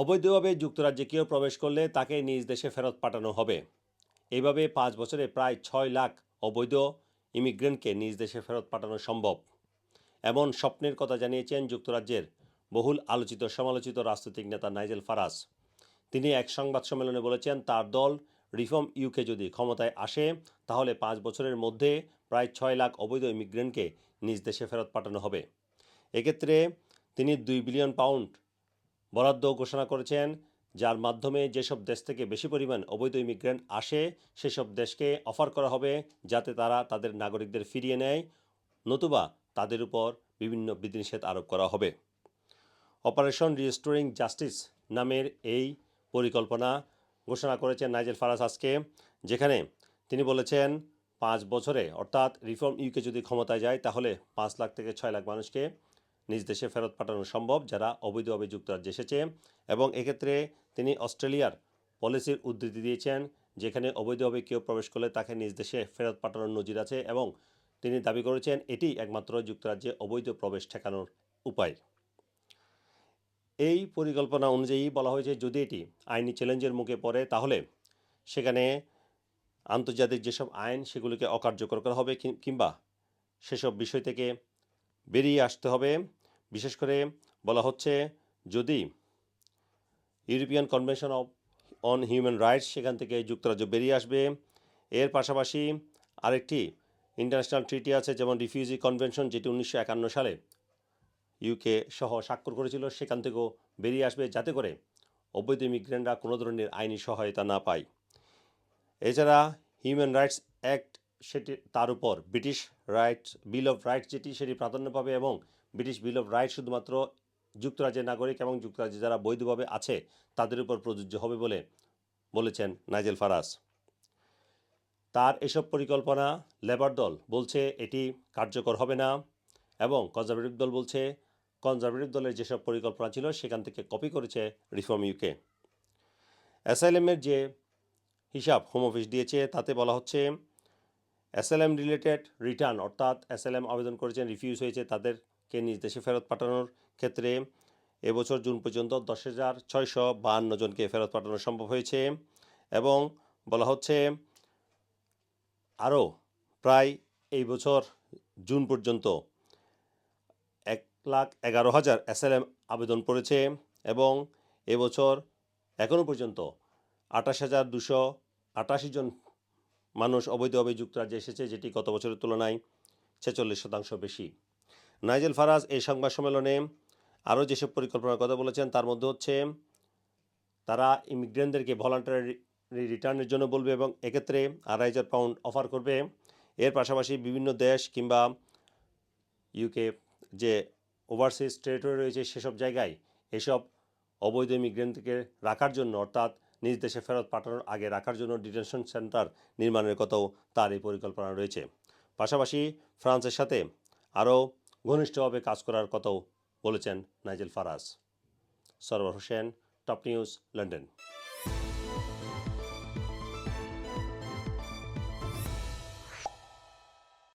অবৈধভাবে যুক্তরাজ্যে কেউ প্রবেশ করলে তাকে নিজ দেশে ফেরত পাঠানো হবে। এইভাবে পাঁচ বছরে প্রায় ছয় লাখ অবৈধ ইমিগ্রেন্টকে নিজ দেশে ফেরত পাঠানো সম্ভব। এমন স্বপ্নের কথা জানিয়েছেন যুক্তরাজ্যের বহুল আলোচিত সমালোচিত রাজনৈতিক নেতা নাইজেল ফারাজ তিনি এক সংবাদ সম্মেলনে বলেছেন, তার দল রিফর্ম ইউকে যদি ক্ষমতায় আসে, তাহলে পাঁচ বছরের মধ্যে প্রায় ছয় লাখ অবৈধ ইমিগ্রেন্টকে নিজ দেশে ফেরত পাঠানো হবে। এক্ষেত্রে তিনি দুই বিলিয়ন পাউন্ড বরাদ্দ ঘোষণা করেছেন, যার মাধ্যমে যেসব দেশ থেকে বেশি পরিমাণ অবৈধ ইমিগ্রেন্ট আসে, সেসব দেশকে অফার করা হবে যাতে তারা তাদের নাগরিকদের ফিরিয়ে নেয়, নতুবা তাদের উপর বিভিন্ন বিধিনিষেধ আরোপ করা হবে। অপারেশন রিস্টোরিং জাস্টিস নামের এই পরিকল্পনা ঘোষণা করেছেন নাইজেল ফারাজ আজকে, যেখানে তিনি বলেছেন, পাঁচ বছরে অর্থাৎ রিফর্ম ইউকে যদি ক্ষমতায় যায়, তাহলে পাঁচ লাখ থেকে ছয় লাখ মানুষকে নিজ দেশে ফেরত পাঠানো সম্ভব, যারা অবৈধভাবে যুক্তরাজ্যে এসেছে এবং এক্ষেত্রে তিনি অস্ট্রেলিয়ার পলিসির উদ্ধৃতি দিয়েছেন, যেখানে অবৈধভাবে কেউ প্রবেশ করলে তাকে নিজ দেশে ফেরত পাঠানোর নজির আছে এবং তিনি দাবি করেছেন এটি একমাত্র যুক্তরাজ্যে অবৈধ প্রবেশ ঠেকানোর উপায়। এই পরিকল্পনা অনুযায়ী বলা হয়েছে, যদি এটি আইনি চ্যালেঞ্জের মুখে পড়ে, তাহলে সেখানে আন্তর্জাতিক যেসব আইন সেগুলিকে অকার্যকর করা হবে কিংবা সেসব বিষয় থেকে বেরিয়ে আসতে হবে। বিশেষ করে বলা হচ্ছে যদি European convention of on human rights সেখান থেকে যুক্তরাজ্য বেরিয়ে আসবে। এর পাশাপাশি আরেকটি ইন্টারন্যাশনাল ট্রিটি আছে, যেমন রিফিউজি কনভেনশন, যেটি উনিশশো একান্ন সালে ইউকে সহ স্বাক্ষর করেছিল, সেখান থেকেও বেরিয়ে আসবে যাতে করে অবৈধ ইমিগ্রেন্টরা কোনো ধরনের আইনি সহায়তা না পায়। এছাড়া হিউম্যান রাইটস অ্যাক্ট সেটি তার উপর British right, bill of rights যেটি সেটি প্রাধান্য পাবে এবং ব্রিটিশ বিল অফ রাইটস শুধুমাত্র যুক্তরাজ্যের নাগরিক এবং যুক্তরাজ্যে যারা বৈধভাবে আছে তাদের উপর প্রযোজ্য হবে বলে বলেছেন নাইজেল ফারাজ তার এসব পরিকল্পনা লেবার দল বলছে এটি কার্যকর হবে না এবং কনজারভেটিভ দল বলছে কনজারভেটিভ দলের যেসব পরিকল্পনা ছিল সেখান থেকে কপি করেছে রিফর্ম ইউকে। অ্যাসাইলেমের যে হিসাব হোম অফিস দিয়েছে তাতে বলা হচ্ছে অ্যাসাইলেম রিলেটেড রিটার্ন অর্থাৎ অ্যাসাইলেম আবেদন করেছেন রিফিউজ হয়েছে তাদেরকে নিজ দেশে ফেরত পাঠানোর ক্ষেত্রে। এবছর জুন পর্যন্ত দশ হাজার ছয়শো বাহান্ন জনকে ফেরত পাঠানো সম্ভব হয়েছে এবং বলা হচ্ছে আরও প্রায় এই বছর জুন পর্যন্ত এক লাখ এগারো হাজার এসএলএম আবেদন করেছে এবং এবছর এখনও পর্যন্ত আঠাশ হাজার দুশো আটাশি জন মানুষ অবৈধভাবে যুক্তরাজ্যে এসেছে, যেটি গত বছরের তুলনায় ছেচল্লিশ শতাংশ বেশি। নাইজেল ফারাজ এই সংবাদ সম্মেলনে আরও যেসব পরিকল্পনার কথা বলেছেন, তার মধ্যে হচ্ছে তারা ইমিগ্রেন্টদেরকে ভলান্টারি রিটার্নের জন্য বলবে এবং এক্ষেত্রে আড়াই হাজার পাউন্ড অফার করবে। এর পাশাপাশি বিভিন্ন দেশ কিংবা ইউকে যে ওভারসিজ টেরিটরি রয়েছে, সেসব জায়গায় এসব অবৈধ ইমিগ্রেন্টকে রাখার জন্য, অর্থাৎ নিজ দেশে ফেরত পাঠানোর আগে রাখার জন্য ডিটেনশন সেন্টার নির্মাণের কথাও তার এই পরিকল্পনা রয়েছে। পাশাপাশি ফ্রান্সের সাথে আরও ঘনিষ্ঠভাবে কাজ করার কথাও বলেছেন Nigel Farage Sarwar Hossain, top news, London.